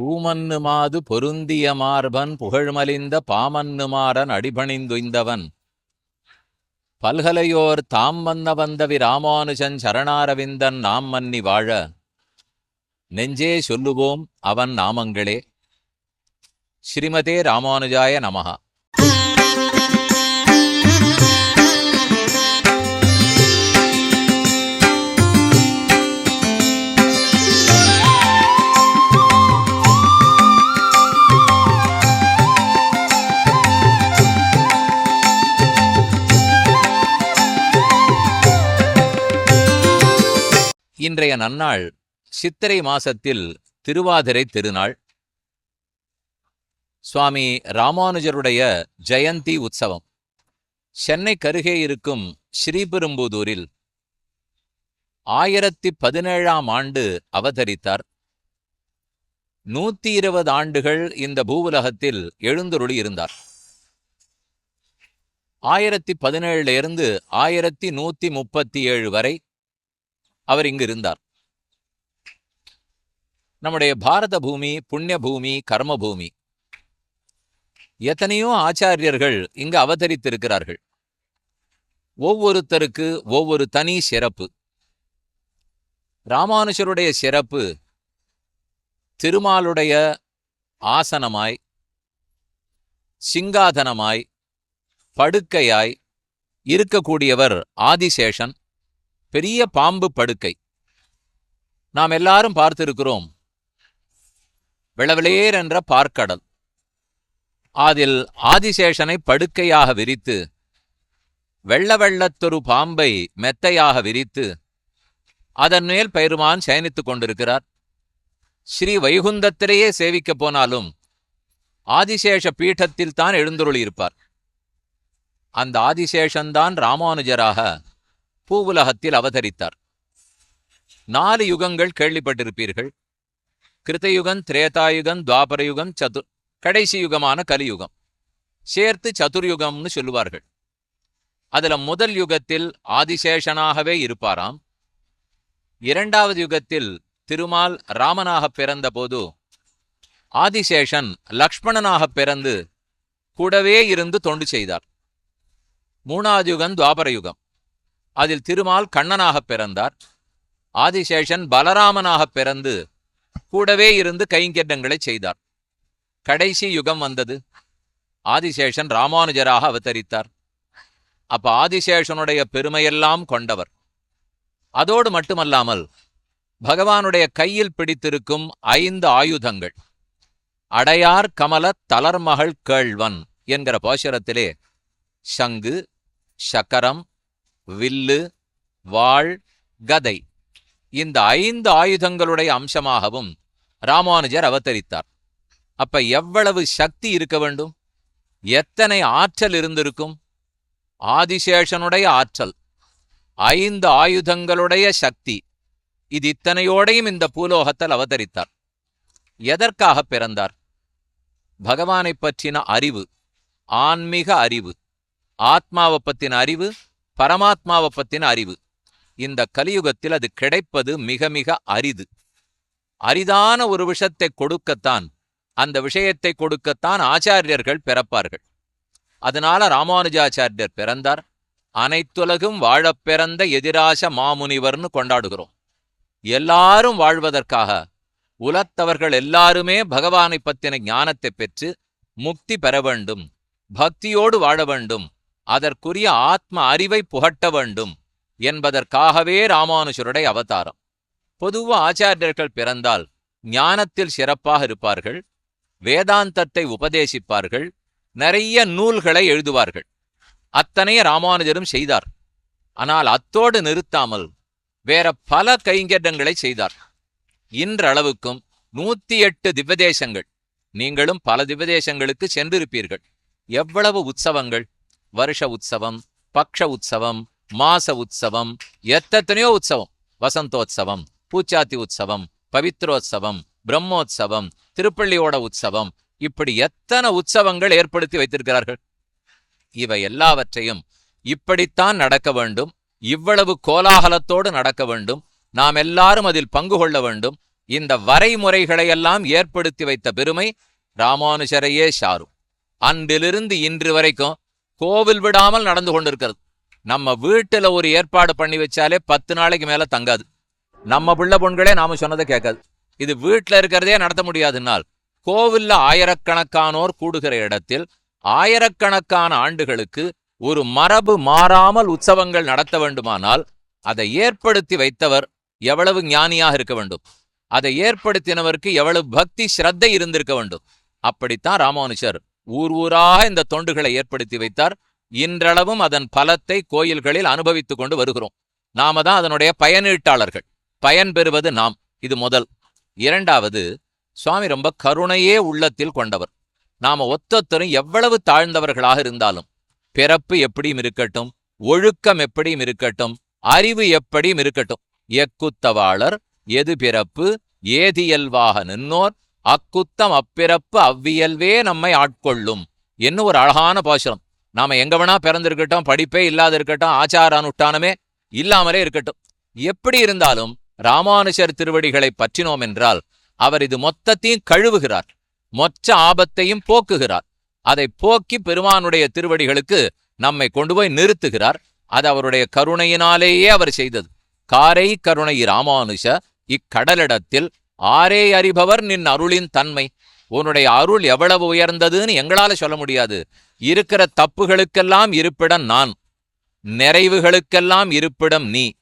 பூமன்னுமாது பொருந்திய மார்பன் புகழ்மலிந்த பாமன்னுமாறன் அடிபணிந்துய்ந்தவன். பல்கலையோர் தாம் வந்த வந்தவி ராமானுஜன் சரணாரவிந்தன் நாம் மன்னி வாழ. நெஞ்சே சொல்லுவோம் அவன் நாமங்களே. ஸ்ரீமதே ராமானுஜாய நமகா இன்றைய நன்னாள் சித்திரை மாசத்தில் திருவாதிரை திருநாள். சுவாமி ராமானுஜருடைய ஜெயந்தி உற்சவம். சென்னை கருகே இருக்கும் ஸ்ரீபெரும்புதூரில் ஆயிரத்தி பதினேழாம் ஆண்டு அவதரித்தார். நூத்தி இருபது ஆண்டுகள் இந்த பூவுலகத்தில் எழுந்தருளி இருந்தார். ஆயிரத்தி பதினேழுல இருந்து ஆயிரத்தி நூத்தி முப்பத்தி ஏழு வரை அவர் இங்கு இருந்தார். நம்முடைய பாரத பூமி புண்ணிய பூமி கர்ம பூமி. எத்தனையோ ஆச்சாரியர்கள் இங்கு அவதரித்திருக்கிறார்கள். ஒவ்வொருத்தருக்கு ஒவ்வொரு தனி சிறப்பு. ராமானுஜருடைய சிறப்பு திருமாலுடைய ஆசனமாய் சிங்காதனமாய் படுக்கையாய் இருக்கக்கூடியவர் ஆதிசேஷன். பெரிய பாம்பு படுக்கை. நாம் எல்லாரும் பார்த்திருக்கிறோம். விளவிளேர் என்ற பார்க்கடல். அதில் ஆதிசேஷனை படுக்கையாக விரித்து வெள்ள வெள்ளத்தொரு பாம்பை மெத்தையாக விரித்து அதன் மேல் பெருமான் சயனித்துக் கொண்டிருக்கிறார். ஸ்ரீ வைகுந்தத்திலேயே சேவிக்கப் போனாலும் ஆதிசேஷ பீഠத்தில் தான் எழுந்தருளியிருப்பார். அந்த ஆதிசேஷன்தான் ராமானுஜராக பூவுலகத்தில் அவதரித்தார். நாலு யுகங்கள் கேள்விப்பட்டிருப்பீர்கள். கிருத்தயுகம் திரேதாயுகம் துவாபரயுகம் சது கடைசி யுகமான கலியுகம். சேர்த்து சதுர்யுகம்னு சொல்லுவார்கள். அதுல முதல் யுகத்தில் ஆதிசேஷனாகவே இருப்பாராம். இரண்டாவது யுகத்தில் திருமால் ராமனாக பிறந்தபோது ஆதிசேஷன் லக்ஷ்மணனாக பிறந்து கூடவே இருந்து தொண்டு செய்தார். மூணாவது யுகம் துவாபர யுகம் அதில் திருமால் கண்ணனாக பிறந்தார். ஆதிசேஷன் பலராமனாக பிறந்து கூடவே இருந்து கைங்கெட்டங்களை செய்தார். கடைசி யுகம் வந்தது. ஆதிசேஷன் ராமானுஜராக அவதரித்தார். அப்ப ஆதிசேஷனுடைய பெருமையெல்லாம் கொண்டவர். அதோடு மட்டுமல்லாமல் பகவானுடைய கையில் பிடித்திருக்கும் ஐந்து ஆயுதங்கள். அடையார் கமல தளர்மகள் கேள்வன் என்கிற போஷரத்திலே சங்கு சக்கரம் வில்லு வாள் கதை. இந்த ஐந்து ஆயுதங்களுடைய அம்சமாகவும் ராமானுஜர் அவதரித்தார். அப்ப எவ்வளவு சக்தி இருக்க வேண்டும்? எத்தனை ஆற்றல் இருந்திருக்கும்? ஆதிசேஷனுடைய ஆற்றல். ஐந்து ஆயுதங்களுடைய சக்தி. இது இத்தனையோடையும் இந்த பூலோகத்தில் அவதரித்தார். எதற்காக பிறந்தார்? பகவானை பற்றின அறிவு ஆன்மீக அறிவு ஆத்மாவை பற்றின அறிவு பரமாத்மாவை பத்தின அறிவு. இந்த கலியுகத்தில் அது கிடைப்பது மிக மிக அரிது. அரிதான ஒரு விஷத்தை கொடுக்கத்தான் அந்த விஷயத்தை கொடுக்கத்தான் ஆச்சாரியர்கள் பிறப்பார்கள். அதனால ராமானுஜாச்சாரியர் பிறந்தார். அனைத்துலகும் வாழப் பிறந்த எதிராச மாமுனிவர்னு கொண்டாடுகிறோம். எல்லாரும் வாழ்வதற்காக உலத்தவர்கள் எல்லாருமே பகவானை பத்தின ஞானத்தை பெற்று முக்தி பெற வேண்டும் பக்தியோடு வாழ வேண்டும் அதற்குரிய ஆத்ம அறிவை புகட்ட வேண்டும் என்பதற்காகவே ராமானுஜருடைய அவதாரம். பொதுவா ஆச்சாரியர்கள் பிறந்தால் ஞானத்தில் சிறப்பாக இருப்பார்கள் வேதாந்தத்தை உபதேசிப்பார்கள் நிறைய நூல்களை எழுதுவார்கள். அத்தனைய ராமானுஜரும் செய்தார். ஆனால் அத்தோடு நிறுத்தாமல் வேற பல கைங்கரியங்களை செய்தார். இன்றளவுக்கும் நூத்தி எட்டு திவ்யதேசங்கள் நீங்களும் பல திவ்யதேசங்களுக்கு சென்றிருப்பீர்கள். எவ்வளவு உற்சவங்கள் வருஷ உற்சவம் பக்ஷ உற்சவம் மாச உற்சவம் எத்தனையோ உற்சவம் வசந்தோத்சவம் பூச்சாத்தி உற்சவம் பவித்ரோத்சவம் பிரம்மோத்சவம் திருப்பள்ளியோட உற்சவம் இப்படி எத்தனை உற்சவங்கள் ஏற்படுத்தி வைத்திருக்கிறார்கள்? இவை எல்லாவற்றையும் இப்படித்தான் நடக்க வேண்டும். இவ்வளவு கோலாகலத்தோடு நடக்க வேண்டும். நாம் எல்லாரும் அதில் பங்கு கொள்ள வேண்டும். இந்த வரைமுறைகளை எல்லாம் ஏற்படுத்தி வைத்த பெருமை ராமானுஜரையே சாரும். அன்றிலிருந்து இன்று வரைக்கும் கோவில் விடாமல் நடந்து கொண்டிருக்கிறது. நம்ம வீட்டுல ஒரு ஏற்பாடு பண்ணி வச்சாலே பத்து நாளைக்கு மேல தங்காது. நம்ம பிள்ளை பொண்களே நாம சொன்னதை கேட்காது. இது வீட்டுல இருக்கிறதே நடத்த முடியாதுன்னால் கோவில்ல ஆயிரக்கணக்கானோர் கூடுகிற இடத்தில் ஆயிரக்கணக்கான ஆண்டுகளுக்கு ஒரு மரபு மாறாமல் உற்சவங்கள் நடத்த வேண்டுமானால் அதை ஏற்படுத்தி வைத்தவர் எவ்வளவு ஞானியாக இருக்க வேண்டும். அதை ஏற்படுத்தினவருக்கு எவ்வளவு பக்தி ஸ்ரத்தை இருந்திருக்க வேண்டும். அப்படித்தான் ராமானுஜர் ஊர் ஊராக இந்த தொண்டுகளை ஏற்படுத்தி வைத்தார். இன்றளவும் அதன் பலத்தை கோயில்களில் அனுபவித்துக் கொண்டு வருகிறோம். நாம தான் அதனுடைய பயனீட்டாளர்கள். பயன் பெறுவது நாம். இது முதல். இரண்டாவது சுவாமி ரொம்ப கருணையே உள்ளத்தில் கொண்டவர். நாம ஒத்தொத்தரும் எவ்வளவு தாழ்ந்தவர்களாக இருந்தாலும் பிறப்பு எப்படியும் இருக்கட்டும் ஒழுக்கம் எப்படியும் இருக்கட்டும் அறிவு எப்படியும் இருக்கட்டும் எக்குத்தவாளர் எது பிறப்பு ஏதியல்வாக நின்னோர் அக்குத்தம் அப்பிறப்பு அவ்வியல்வே நம்மை ஆட்கொள்ளும். என்ன ஒரு அழகான பாசுரம். நாம எங்க வேணா பிறந்திருக்கட்டும் படிப்பே இல்லாத இருக்கட்டும் ஆச்சார அனுஷ்டானமே இல்லாமலே இருக்கட்டும். எப்படி இருந்தாலும் ராமானுஜர் திருவடிகளை பற்றினோம் என்றால் அவர் இது மொத்தத்தையும் கழுவுகிறார். மொச்ச ஆபத்தையும் போக்குகிறார். அதை போக்கி பெருமானுடைய திருவடிகளுக்கு நம்மை கொண்டு போய் நிறுத்துகிறார். அது அவருடைய கருணையினாலேயே அவர் செய்தது. காரை கருணை ராமானுஷ இக்கடலிடத்தில் ஆரே அறிபவர் நின் அருளின் தன்மை. உன்னுடைய அருள் எவ்வளவு உயர்ந்ததுன்னு எங்களால சொல்ல முடியாது. இருக்கிற தப்புகளுக்கெல்லாம் இருப்பிடம் நான். நிறைவுகளுக்கெல்லாம் இருப்பிடம் நீ.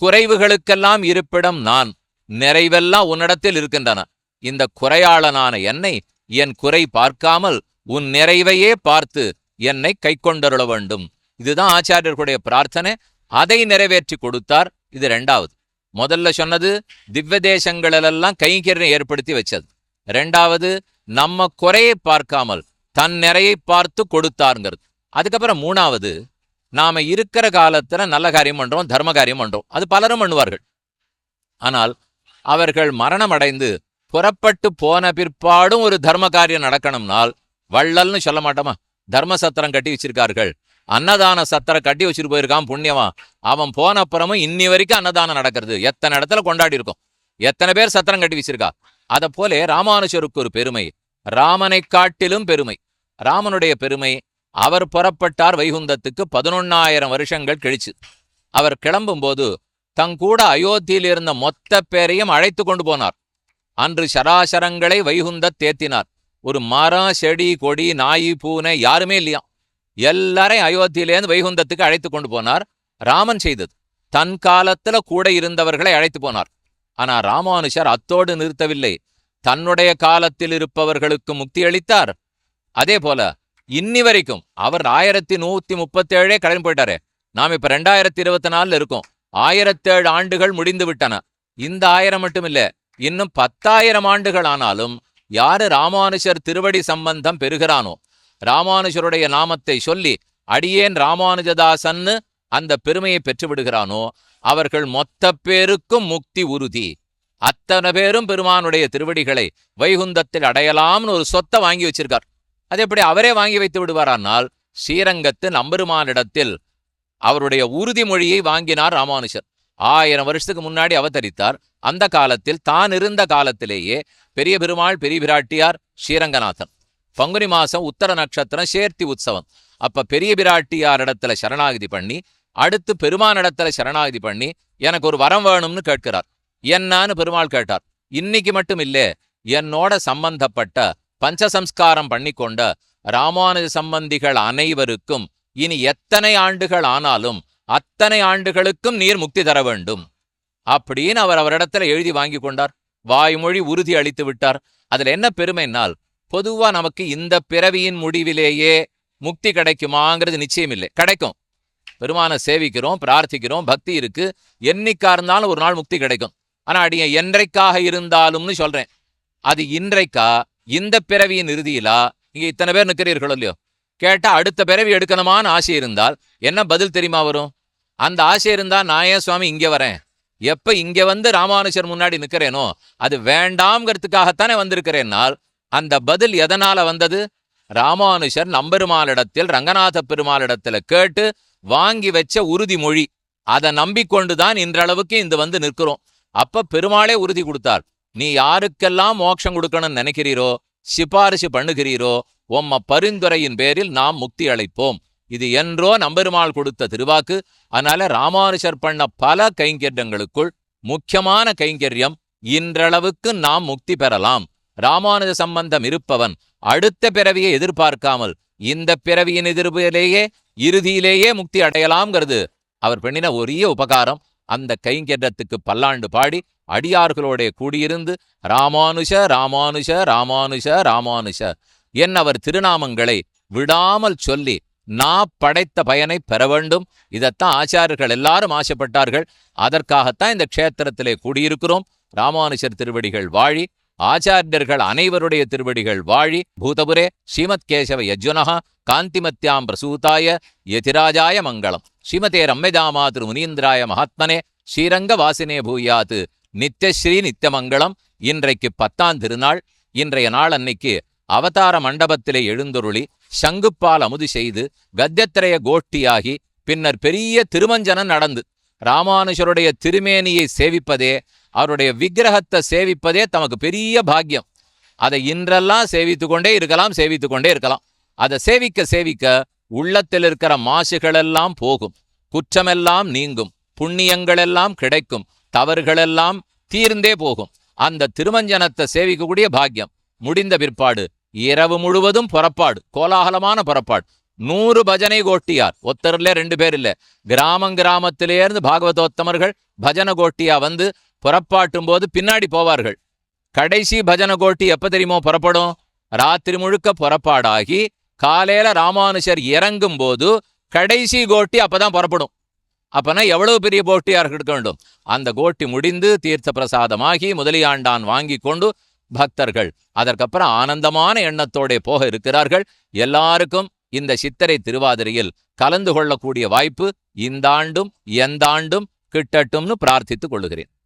குறைவுகளுக்கெல்லாம் இருப்பிடம் நான். நிறைவெல்லாம் உன்னிடத்தில் இருக்கின்றன. இந்த குறையாளனான என்னை என் குறை பார்க்காமல் உன் நிறைவையே பார்த்து என்னை கைக்கொண்டருள வேண்டும். இதுதான் ஆச்சாரியர்களுடைய பிரார்த்தனை. அதை நிறைவேற்றி கொடுத்தார். இது ரெண்டாவது முதல்ல சொன்னது திவ்ய தேசங்களிலெல்லாம் கைங்கரியம் ஏற்படுத்தி வச்சது. ரெண்டாவது நம்ம குறையை பார்க்காமல் தன் நிறையை பார்த்து கொடுத்தாருங்கிறது. அதுக்கப்புறம் மூணாவது நாம இருக்கிற காலத்துல நல்ல காரியம் பண்றோம் தர்ம காரியம் பண்றோம். அது பலரும் பண்ணுவார்கள். ஆனால் அவர்கள் மரணம் அடைந்து புறப்பட்டு போன பிற்பாடும் ஒரு தர்ம காரியம் நடக்கணும்னால் வள்ளல்னு சொல்ல மாட்டோமா? தர்ம சத்திரம் கட்டி வச்சிருக்கார்கள். அன்னதான சத்தரை கட்டி வச்சுட்டு போயிருக்கான் புண்ணியமா அவன் போன அப்புறமும் இன்னி வரைக்கும் அன்னதானம் நடக்கிறது. எத்தனை இடத்துல கொண்டாடி இருக்கும்? எத்தனை பேர் சத்திரம் கட்டி வச்சிருக்கா? அதை போல ராமானுஜருக்கு ஒரு பெருமை. ராமனை காட்டிலும் பெருமை. ராமனுடைய பெருமை அவர் புறப்பட்டார் வைகுந்தத்துக்கு பதினொன்னாயிரம் வருஷங்கள் கழிச்சு. அவர் கிளம்பும்போது தங்கூட அயோத்தியில் இருந்த மொத்த பேரையும் அழைத்து கொண்டு போனார். அன்று சராசரங்களை வைகுந்த தேத்தினார். ஒரு மரம் செடி கொடி நாய் பூனை யாருமே இல்லையா எல்லாரையும் அயோத்தியிலேருந்து வைகுந்தத்துக்கு அழைத்து கொண்டு போனார். ராமன் செய்தது. தன் காலத்துல கூட இருந்தவர்களை அழைத்து போனார். ஆனா ராமானுஷர் அத்தோடு நிறுத்தவில்லை. தன்னுடைய காலத்தில் இருப்பவர்களுக்கு முக்தி அளித்தார். அதே போல இன்னி வரைக்கும் அவர் ஆயிரத்தி நூத்தி முப்பத்தி ஏழே கடந்து போயிட்டாரு. நாம் இப்ப ரெண்டாயிரத்தி இருபத்தி நாலுல இருக்கோம். ஆயிரத்தேழு ஆண்டுகள் முடிந்து விட்டன. இந்த ஆயிரம் மட்டும் இல்ல இன்னும் பத்தாயிரம் ஆண்டுகள் ஆனாலும் யாரு ராமானுஷர் திருவடி சம்பந்தம் பெறுகிறானோ? ராமானுஜருடைய நாமத்தை சொல்லி அடியேன் ராமானுஜதாசன்னு அந்த பெருமையை பெற்று விடுகிறானோ அவர்கள் மொத்த பேருக்கும் முக்தி உறுதி. அத்தனை பேரும் பெருமானுடைய திருவடிகளை வைகுந்தத்தில் அடையலாம்னு ஒரு சொத்தை வாங்கி வச்சிருக்கார். அது எப்படி அவரே வாங்கி வைத்து விடுவாரானால் ஸ்ரீரங்கத்து நம்பெருமானிடத்தில் அவருடைய உறுதிமொழியை வாங்கினார் ராமானுஷர் ஆயிரம் வருஷத்துக்கு முன்னாடி அவதரித்தார் அந்த காலத்தில் தான் இருந்த காலத்திலேயே பெரிய பெருமாள் பெரிய பிராட்டியார் ஸ்ரீரங்கநாதன். பங்குனி மாசம் உத்தர நட்சத்திரம் சேர்த்தி உற்சவம். அப்ப பெரிய பிராட்டியார் இடத்துல சரணாகதி பண்ணி அடுத்து பெருமான் இடத்துல சரணாகதி பண்ணி எனக்கு ஒரு வரம் வேணும்னு கேட்கிறார். என்னான்னு பெருமாள் கேட்டார். இன்னைக்கு மட்டும் இல்லை என்னோட சம்பந்தப்பட்ட பஞ்சசம்ஸ்காரம் பண்ணிக்கொண்ட ராமானுஜ சம்பந்திகள் அனைவருக்கும் இனி எத்தனை ஆண்டுகள் ஆனாலும் அத்தனை ஆண்டுகளுக்கும் நீர் முக்தி தர வேண்டும். அப்படின்னு அவர் அவரிடத்துல எழுதி வாங்கி கொண்டார் வாய்மொழி உறுதி அளித்து விட்டார். அதுல என்ன பெருமைனால் பொதுவா நமக்கு இந்த பிறவியின் முடிவிலேயே முக்தி கிடைக்குமாங்கிறது நிச்சயம் இல்லை கிடைக்கும். பெருமானை சேவிக்கிறோம் பிரார்த்திக்கிறோம் பக்தி இருக்கு. என்னைக்கா இருந்தாலும் ஒரு நாள் முக்தி கிடைக்கும். ஆனா அடிய என்றைக்காக இருந்தாலும்னு சொல்றேன். அது இன்றைக்கா இந்த பிறவியின் இறுதியிலா? இங்க இத்தனை பேர் நிற்கிறீர்களோ இல்லையோ? கேட்டா அடுத்த பிறவி எடுக்கணுமான்னு ஆசை இருந்தால் என்ன பதில் தெரியுமா வரும்? அந்த ஆசை இருந்தா நான் ஏன் சுவாமி இங்க வரேன்? எப்ப இங்க வந்து ராமானுஜர் முன்னாடி நிக்கிறேனோ அது வேண்டாம்ங்கிறதுக்காகத்தானே வந்திருக்கிறேன்னால் அந்த பதில் எதனால வந்தது? ராமானுஷர் நம்பெருமாளிடத்தில் ரங்கநாத பெருமாளிடத்துல கேட்டு வாங்கி வச்ச உறுதிமொழி அதை நம்பிக்கொண்டுதான் இன்றளவுக்கு இந்த வந்து நிற்கிறோம். அப்ப பெருமாளே உறுதி கொடுத்தார். நீ யாருக்கெல்லாம் மோட்சம் கொடுக்கணும்னு நினைக்கிறீரோ சிபாரிசு பண்ணுகிறீரோ உம்ம பரிந்துரையின் பேரில் நாம் முக்தி அழைப்போம் இது என்றோ நம்பெருமாள் கொடுத்த திருவாக்கு. அதனால ராமானுஷர் பண்ண பல கைங்கரியங்களுக்குள் முக்கியமான கைங்கரியம் இன்றளவுக்கு நாம் முக்தி பெறலாம். ராமானுஜ சம்பந்தம் இருப்பவன் அடுத்த பிறவியை எதிர்பார்க்காமல் இந்த பிறவியின் எதிர்ப்பிலேயே இறுதியிலேயே முக்தி அடையலாம்ங்கிறது. அவர் பெண்ணின ஒரே உபகாரம் அந்த கைங்கெட்டத்துக்கு பல்லாண்டு பாடி அடியார்களோட கூடியிருந்து ராமானுஷ ராமானுஷ ராமானுஷ ராமானுஷ என் அவர் திருநாமங்களை விடாமல் சொல்லி நான் படைத்த பயனை பெற வேண்டும். இதைத்தான் ஆச்சாரியர்கள் எல்லாரும் ஆசைப்பட்டார்கள். அதற்காகத்தான் இந்த க்ஷேத்திரத்திலே கூடியிருக்கிறோம். ராமானுஷர் திருவடிகள் வாழி ஆச்சாரியர்கள் அனைவருடைய திருவடிகள் வாழி பூதபுரே ஸ்ரீமத் கேசவ யஜ்ஜுனஹா காந்திமத்யாம் பிரசூதாய யதிராஜாய மங்களம். ஸ்ரீமதே ரம்யதாமா திரு முனீந்திராய மகாத்மனே ஸ்ரீரங்க வாசினே பூயாத்து நித்யஸ்ரீ நித்தியமங்கலம் இன்றைக்கு பத்தாம் திருநாள். இன்றைய நாள் அன்னைக்கு அவதார மண்டபத்திலே எழுந்தொருளி சங்குப்பால் அமுது செய்து கத்தியத்திரைய கோஷ்டியாகி பின்னர் பெரிய திருமஞ்சனம் நடந்து ராமானுஜருடைய திருமேனியை சேவிப்பதே அவருடைய விக்கிரகத்தை சேவிப்பதே தமக்கு பெரிய பாக்கியம். அதை இன்றெல்லாம் சேவித்து கொண்டே இருக்கலாம் சேவித்து கொண்டே இருக்கலாம். அதை சேவிக்க சேவிக்க உள்ளத்தில் இருக்கிற மாசுகளெல்லாம் போகும். குற்றமெல்லாம் நீங்கும். புண்ணியங்களெல்லாம் கிடைக்கும். தவறுகளெல்லாம் தீர்ந்தே போகும். அந்த திருமஞ்சனத்தை சேவிக்கக்கூடிய பாக்கியம். முடிந்த பிற்பாடு இரவு முழுவதும் புறப்பாடு. கோலாகலமான புறப்பாடு. நூறு பஜனை கோட்டியார். ஒத்தர்ல ரெண்டு பேர் இல்ல கிராமம் கிராமத்திலேருந்து பாகவதோத்தமர்கள் பஜன கோட்டியா வந்து புறப்பாட்டும் போது பின்னாடி போவார்கள். கடைசி பஜன கோட்டி எப்ப தெரியுமோ புறப்படும்? ராத்திரி முழுக்க புறப்பாடாகி காலையில் ராமானுஷர் இறங்கும் போது கடைசி கோட்டி அப்பதான் புறப்படும். அப்பனா எவ்வளவு பெரிய கோட்டியா இருக்க வேண்டும்? அந்த கோட்டி முடிந்து தீர்த்த பிரசாதமாகி முதலியாண்டான் வாங்கி கொண்டு பக்தர்கள் அதற்கப்புறம் ஆனந்தமான எண்ணத்தோட போக இருக்கிறார்கள். எல்லாருக்கும் இந்த சித்திரை திருவாதிரையில் கலந்து கொள்ளக்கூடிய வாய்ப்பு இந்த ஆண்டும் எந்த ஆண்டும் கிட்டட்டும்னு பிரார்த்தித்துக் கொள்ளுகிறேன்.